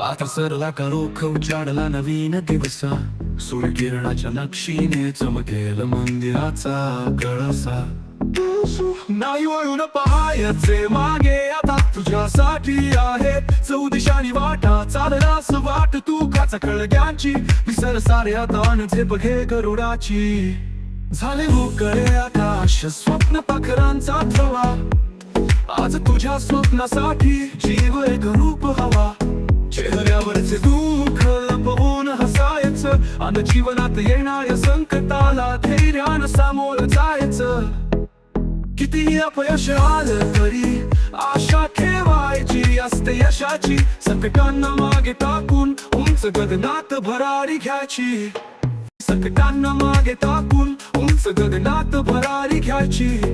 आता सरला का रोख उजाडला नवीन दिवस. सूर्यकिरणाच्या नक्षीने चमकेल मंदिराचा कळसा. नाही वळून पहायचे मागे आता तुझ्यासाठी आहे. चौदिशानी वाटा चाललास वाट तू काचा कळग्यांची विसर साऱ्या ताणचे बघे गरुडाची. झाले मोकळे आकाश स्वप्न पाखरांचा थवा. आज तुझ्या स्वप्नासाठी जीव एक रूप हवा. अन जीवनात येणाऱ्या संकटाला धैर्यानं सामोरं जायचं. कितीही अपयश आलं तरी आशा ठेवायची असते यशाची. संकटांना मागे टाकून उंच गगनात भरारी घ्यायची. संकटांना मागे टाकून उंच गगनात भरारी घ्यायची.